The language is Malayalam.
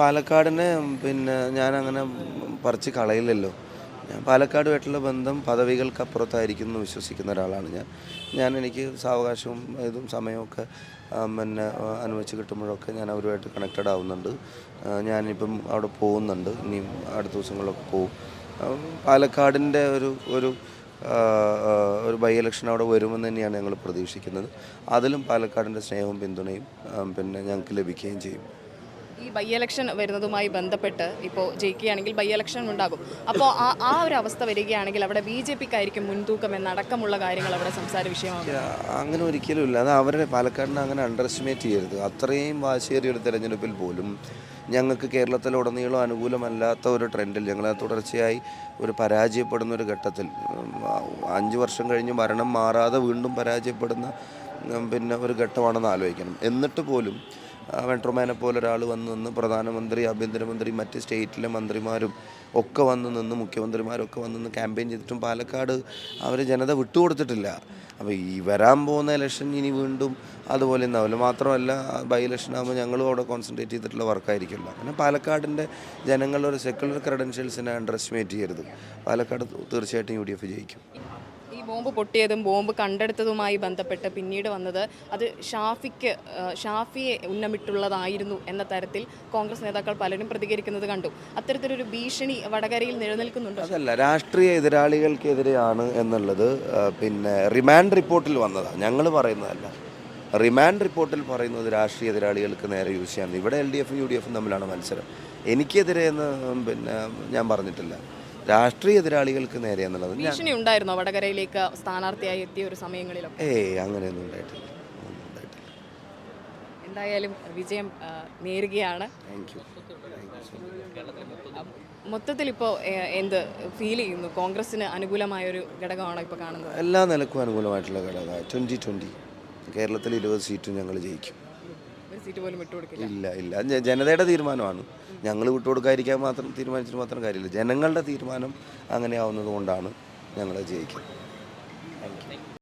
പാലക്കാടിനെ പിന്നെ ഞാനങ്ങനെ പറിച്ച് കളയില്ലല്ലോ. ഞാൻ പാലക്കാടുമായിട്ടുള്ള ബന്ധം പദവികൾക്കപ്പുറത്തായിരിക്കും എന്ന് വിശ്വസിക്കുന്ന ഒരാളാണ് ഞാൻ. ഞാൻ എനിക്ക് സാവകാശവും ഇതും സമയമൊക്കെ പിന്നെ അനുവദിച്ച് കിട്ടുമ്പോഴൊക്കെ ഞാൻ അവരുമായിട്ട് കണക്റ്റഡ് ആവുന്നുണ്ട്. ഞാനിപ്പം അവിടെ പോകുന്നുണ്ട്. ഇനിയും അടുത്ത ദിവസങ്ങളിലൊക്കെ പോകും. പാലക്കാടിന്റെ ഒരു ഒരു ഒരു ബൈ ഇലക്ഷൻ അവിടെ വരുമെന്ന് തന്നെയാണ് ഞങ്ങൾ പ്രതീക്ഷിക്കുന്നത്. അതിലും പാലക്കാടിന്റെ സ്നേഹവും പിന്തുണയും പിന്നെ ഞങ്ങൾക്ക് ലഭിക്കുകയും ചെയ്യും. ഈ ബൈ ഇലക്ഷൻ വരുന്നതുമായി ബന്ധപ്പെട്ട് ഇപ്പോൾ ജയിക്കുകയാണെങ്കിൽ ബൈ ഇലക്ഷൻ ഉണ്ടാകും. അപ്പോൾ ആ ആ ഒരു അവസ്ഥ വരികയാണെങ്കിൽ അവിടെ ബി ജെ പിക്കായിരിക്കും മുൻതൂക്കം എന്നടക്കമുള്ള കാര്യങ്ങൾ അവിടെ സംസാര വിഷയമാണ് അങ്ങനെ ഒരിക്കലും ഇല്ല. അത് അവരുടെ പാലക്കാടിനെ അങ്ങനെ അണ്ടർ എസ്റ്റിമേറ്റ് ചെയ്യരുത്. അത്രയും വാശിയേറിയ ഒരു തെരഞ്ഞെടുപ്പിൽ പോലും ഞങ്ങൾക്ക് കേരളത്തിലുടനീളം അനുകൂലമല്ലാത്ത ഒരു ട്രെൻഡിൽ ഞങ്ങൾ തുടർച്ചയായി ഒരു പരാജയപ്പെടുന്ന ഒരു ഘട്ടത്തിൽ അഞ്ച് വർഷം കഴിഞ്ഞ് ഭരണം മാറാതെ വീണ്ടും പരാജയപ്പെടുന്ന പിന്നെ ഒരു ഘട്ടമാണെന്ന് ആലോചിക്കണം. എന്നിട്ട് പോലും വെൺട്രോമാനെ പോലെ ഒരാൾ വന്ന് നിന്ന് പ്രധാനമന്ത്രി ആഭ്യന്തരമന്ത്രി മറ്റ് സ്റ്റേറ്റിലെ മന്ത്രിമാരും ഒക്കെ വന്ന് നിന്ന് മുഖ്യമന്ത്രിമാരൊക്കെ വന്ന് നിന്ന് ക്യാമ്പയിൻ ചെയ്തിട്ടും പാലക്കാട് അവർ ജനത വിട്ടുകൊടുത്തിട്ടില്ല. അപ്പോൾ ഈ വരാൻ പോകുന്ന ഇലക്ഷൻ ഇനി വീണ്ടും അതുപോലെ ഉണ്ടാവില്ല മാത്രമല്ല ബൈ ഇലക്ഷൻ ആകുമ്പോൾ ഞങ്ങളും അവിടെ കോൺസെൻട്രേറ്റ് ചെയ്തിട്ടുള്ള വർക്കായിരിക്കില്ല അങ്ങനെ പാലക്കാടിന്റെ ജനങ്ങളുടെ ഒരു സെക്കുലർ ക്രെഡൻഷ്യൽസിനെ അണ്ടർ എസ്റ്റിമേറ്റ് ചെയ്യരുത്. പാലക്കാട് തീർച്ചയായിട്ടും യു ഡി എഫ് ജയിക്കും. ബോംബ് പൊട്ടിയതും ബോംബ് കണ്ടെടുത്തതുമായി ബന്ധപ്പെട്ട് പിന്നീട് വന്നത് അത് ഷാഫിക്ക് ഷാഫിയെ ഉന്നമിട്ടുള്ളതായിരുന്നു എന്ന തരത്തിൽ കോൺഗ്രസ് നേതാക്കൾ പലരും പ്രതികരിക്കുന്നത് കണ്ടു. അത്തരത്തിലൊരു ഭീഷണി വടകരയിൽ നിലനിൽക്കുന്നുണ്ട്. അതല്ല രാഷ്ട്രീയ എതിരാളികൾക്കെതിരെയാണ് എന്നുള്ളത് പിന്നെ റിമാൻഡ് റിപ്പോർട്ടിൽ വന്നതാണ്. ഞങ്ങൾ പറയുന്നതല്ല. റിമാൻഡ് റിപ്പോർട്ടിൽ പറയുന്നത് രാഷ്ട്രീയ എതിരാളികൾക്ക് നേരെ യൂസ് ചെയ്യാൻ. ഇവിടെ എൽ ഡി എഫും യു ഡി എഫും തമ്മിലാണ് മത്സരം. എനിക്കെതിരെ എന്ന് പിന്നെ ഞാൻ പറഞ്ഞിട്ടില്ല. രാഷ്ട്രീയ എതിരാളികൾക്ക് നേരെ എന്നുള്ളത് ഭീഷണി ഉണ്ടായിരുന്നോ? വടകരയിലേക്ക് സ്ഥാനാർത്ഥിയായി എത്തിയ ഒരു സമയങ്ങളിലൊക്കെ? ഏയ് അങ്ങനെയൊന്നും ഉണ്ടായിട്ടില്ല. എന്തായാലും വിജയം നേരുകയാണ്. മൊത്തത്തിൽ ഇപ്പോൾ എന്ത് ഫീൽ ചെയ്യുന്നു? കോൺഗ്രസിന് അനുകൂലമായ ഒരു ഘടകമാണോ ഇപ്പോൾ കാണുന്നത്? എല്ലാ നിലക്കും അനുകൂലമായിട്ടുള്ള ഘടകമാണ് ട്വന്റി ട്വന്റി കേരളത്തിൽ ഇരുപത് സീറ്റും ഞങ്ങൾ ജയിക്കും. സീറ്റ് പോലും ഇല്ല ഇല്ല. ജനതയുടെ തീരുമാനമാണ്. ഞങ്ങൾ വിട്ടുകൊടുക്കാതിരിക്കാൻ മാത്രം തീരുമാനിച്ചിട്ട് മാത്രം കാര്യമില്ല. ജനങ്ങളുടെ തീരുമാനം അങ്ങനെയാവുന്നത് കൊണ്ടാണ് ഞങ്ങൾ ജയിക്കുന്നത്.